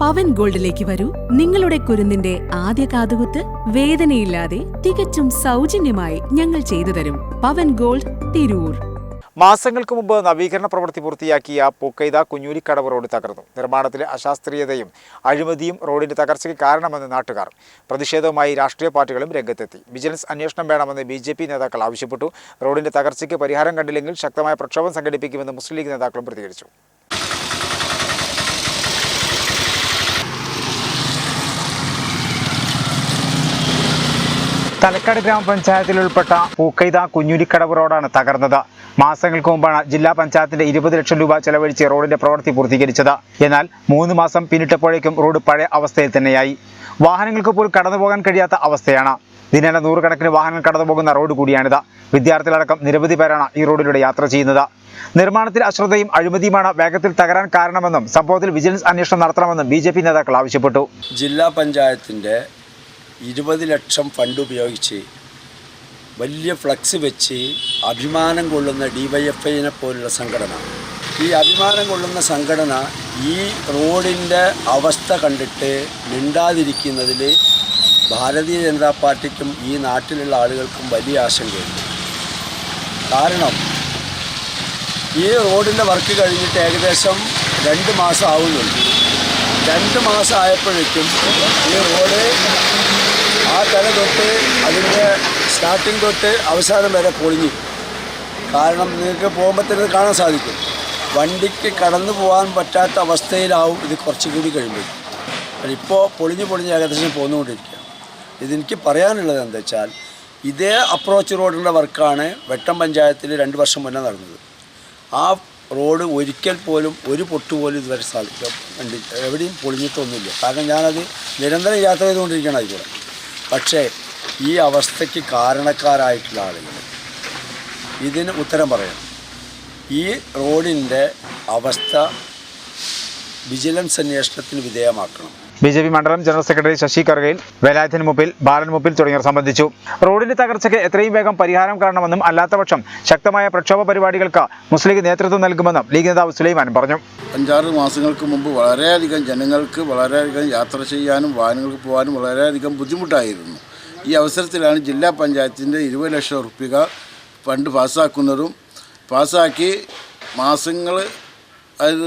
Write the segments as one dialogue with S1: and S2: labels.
S1: പവൻ ഗോൾഡിലേക്ക് വരൂ. നിങ്ങളുടെ കുരുന്നിന്റെ ആദ്യ കാതുകുത്ത് വേദനയില്ലാതെ തികച്ചും സൗജന്യമായി ഞങ്ങൾ ചെയ്തു തരും. പവൻ ഗോൾഡ് തിരൂർ.
S2: മാസങ്ങൾക്ക് മുമ്പ് നവീകരണ പ്രവൃത്തി പൂർത്തിയാക്കിയ പൂക്കൈത കുഞ്ഞൂലിക്കടവ് റോഡ് തകർന്നു. നിർമ്മാണത്തിലെ അശാസ്ത്രീയതയും അഴിമതിയും റോഡിന്റെ തകർച്ചയ്ക്ക് കാരണമെന്ന് നാട്ടുകാർ. പ്രതിഷേധവുമായി രാഷ്ട്രീയ പാർട്ടികളും രംഗത്തെത്തി. വിജിലൻസ് അന്വേഷണം വേണമെന്ന് ബി ജെ പി നേതാക്കൾ ആവശ്യപ്പെട്ടു. റോഡിന്റെ തകർച്ചയ്ക്ക് പരിഹാരം കണ്ടില്ലെങ്കിൽ ശക്തമായ പ്രക്ഷോഭം സംഘടിപ്പിക്കുമെന്ന് മുസ്ലിം ലീഗ് നേതാക്കളും പ്രതികരിച്ചു. തലക്കാട് ഗ്രാമപഞ്ചായത്തിൽ ഉൾപ്പെട്ട പൂക്കൈത കുഞ്ഞുരിക്കടവ് റോഡാണ് തകർന്നത്. മാസങ്ങൾക്ക് മുമ്പാണ് ജില്ലാ പഞ്ചായത്തിന്റെ ഇരുപത് ലക്ഷം രൂപ ചെലവഴിച്ച് റോഡിന്റെ പ്രവൃത്തി പൂർത്തീകരിച്ചത്. എന്നാൽ മൂന്ന് മാസം പിന്നിട്ടപ്പോഴേക്കും റോഡ് പഴയ അവസ്ഥയിൽ തന്നെയായി. വാഹനങ്ങൾക്ക് പോലും കടന്നുപോകാൻ കഴിയാത്ത അവസ്ഥയാണ്. ദിനേന നൂറുകണക്കിന് വാഹനങ്ങൾ കടന്നുപോകുന്ന റോഡ് കൂടിയാണിത്. വിദ്യാർത്ഥികളടക്കം നിരവധി പേരാണ് ഈ റോഡിലൂടെ യാത്ര ചെയ്യുന്നത്. നിർമ്മാണത്തിൽ അശ്രദ്ധയും അഴിമതിയുമാണ് വേഗത്തിൽ തകരാൻ കാരണമെന്നും സംഭവത്തിൽ വിജിലൻസ് അന്വേഷണം നടത്തണമെന്നും ബി നേതാക്കൾ ആവശ്യപ്പെട്ടു.
S3: ജില്ലാ പഞ്ചായത്തിന്റെ ഇരുപത് ലക്ഷം ഫണ്ട് ഉപയോഗിച്ച് വലിയ ഫ്ലക്സ് വെച്ച് അഭിമാനം കൊള്ളുന്ന ഡി വൈ എഫ് ഐനെ പോലുള്ള സംഘടന. ഈ അഭിമാനം കൊള്ളുന്ന സംഘടന ഈ റോഡിന്റെ അവസ്ഥ കണ്ടിട്ട് മിണ്ടാതിരിക്കുന്നതിൽ ഭാരതീയ ജനതാ പാർട്ടിക്കും ഈ നാട്ടിലുള്ള ആളുകൾക്കും വലിയ ആശങ്കയുണ്ട് കാരണം ഈ റോഡിന്റെ വർക്ക് കഴിഞ്ഞിട്ട് ഏകദേശം രണ്ട് മാസം ആവുന്നുണ്ട്. രണ്ട് മാസം ആയപ്പോഴേക്കും ഈ റോഡ് അതിന്റെ സ്റ്റാർട്ടിങ് തൊട്ട് അവസാനം വരെ പൊളിഞ്ഞു. കാരണം നിങ്ങൾക്ക് പോകുമ്പോൾ തന്നെ കാണാൻ സാധിക്കും. വണ്ടിക്ക് കടന്നു പോകാൻ പറ്റാത്ത അവസ്ഥയിലാവും ഇത് കുറച്ചുകൂടി കഴിയുമ്പോൾ. ഇപ്പോൾ പൊളിഞ്ഞ് പൊളിഞ്ഞ് ഏകദേശം പോന്നുകൊണ്ടിരിക്കുക ഇതെനിക്ക് പറയാനുള്ളത് എന്താ വെച്ചാൽ ഇതേ അപ്രോച്ച് റോഡിന്റെ വർക്കാണ് വെട്ടം പഞ്ചായത്തിൽ രണ്ട് വർഷം മുന്നേ നടന്നത്. ആ റോഡ് ഒരിക്കൽ പോലും ഒരു പൊട്ട് പോലും ഇതുവരെ സാധിക്കും എവിടെയും പൊളിഞ്ഞിട്ടൊന്നുമില്ല. കാരണം ഞാനത് നിരന്തരം യാത്ര ചെയ്തുകൊണ്ടിരിക്കുകയാണ് അതിലൂടെ. പക്ഷേ ഈ അവസ്ഥയ്ക്ക് കാരണക്കാരായിട്ടുള്ള ആളുകൾ. ഇതിന് ഉത്തരം പറയണം. ഈ റോഡിന്റെ അവസ്ഥ വിജിലൻസ് അന്വേഷണത്തിന് വിധേയമാക്കണം.
S2: ബി ജെ പി മണ്ഡലം ജനറൽ സെക്രട്ടറി ശശി കറുകയിൽ വേലായുധൻ മുപ്പിൽ ബാലൻ മുപ്പിൽ തുടങ്ങിയവർ സംബന്ധിച്ചു. റോഡിന്റെ തകർച്ചയ്ക്ക് എത്രയും വേഗം പരിഹാരം കാണണമെന്നും അല്ലാത്തപക്ഷം ശക്തമായ പ്രക്ഷോഭ പരിപാടികൾക്ക് മുസ്ലിം ലീഗ് നേതൃത്വം നൽകുമെന്നും ലീഗ് നേതാവ് സുലൈമാൻ പറഞ്ഞു.
S4: അഞ്ചാറ് മാസങ്ങൾക്ക് മുമ്പ് വളരെയധികം ജനങ്ങൾക്ക് വളരെയധികം യാത്ര ചെയ്യാനും വാഹനങ്ങൾക്ക് പോകാനും വളരെയധികം ബുദ്ധിമുട്ടായിരുന്നു. ഈ അവസരത്തിലാണ് ജില്ലാ പഞ്ചായത്തിന്റെ ഇരുപത് ലക്ഷം റുപ്യ ഫണ്ട് പാസ്സാക്കുന്നതും പാസ്സാക്കി മാസങ്ങൾ അത്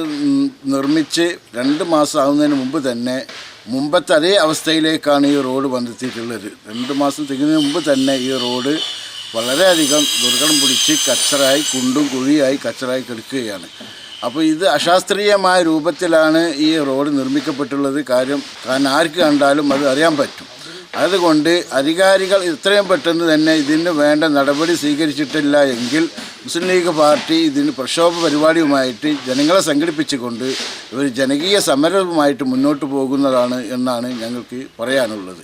S4: നിർമ്മിച്ച് രണ്ട് മാസം ആവുന്നതിന് മുമ്പ് തന്നെ മുമ്പത്തെ അതേ അവസ്ഥയിലേക്കാണ് ഈ റോഡ് വന്നെത്തിയിട്ടുള്ളത്. രണ്ട് മാസം തികഞ്ഞതിന് മുമ്പ് തന്നെ ഈ റോഡ് വളരെയധികം ദുർഘടം പിടിച്ച് കച്ചറായി കുണ്ടും കുഴിയായി കച്ചറായി കിടക്കുകയാണ്. അപ്പോൾ ഇത് അശാസ്ത്രീയമായ രൂപത്തിലാണ് ഈ റോഡ് നിർമ്മിക്കപ്പെട്ടുള്ളത്. കാര്യം കാരണം ആർക്ക് കണ്ടാലും അത് അറിയാൻ പറ്റും. അതുകൊണ്ട് അധികാരികൾ ഇത്രയും പെട്ടെന്ന് തന്നെ ഇതിന് വേണ്ട നടപടി സ്വീകരിച്ചിട്ടില്ല എങ്കിൽ മുസ്ലിം ലീഗ് പാർട്ടി ഇതിന് പ്രക്ഷോഭ പരിപാടിയുമായിട്ട് ജനങ്ങളെ സംഘടിപ്പിച്ചുകൊണ്ട് ഒരു ജനകീയ സമരവുമായിട്ട് മുന്നോട്ട് പോകുന്നതാണ് എന്നാണ് ഞങ്ങൾക്ക് പറയാനുള്ളത്.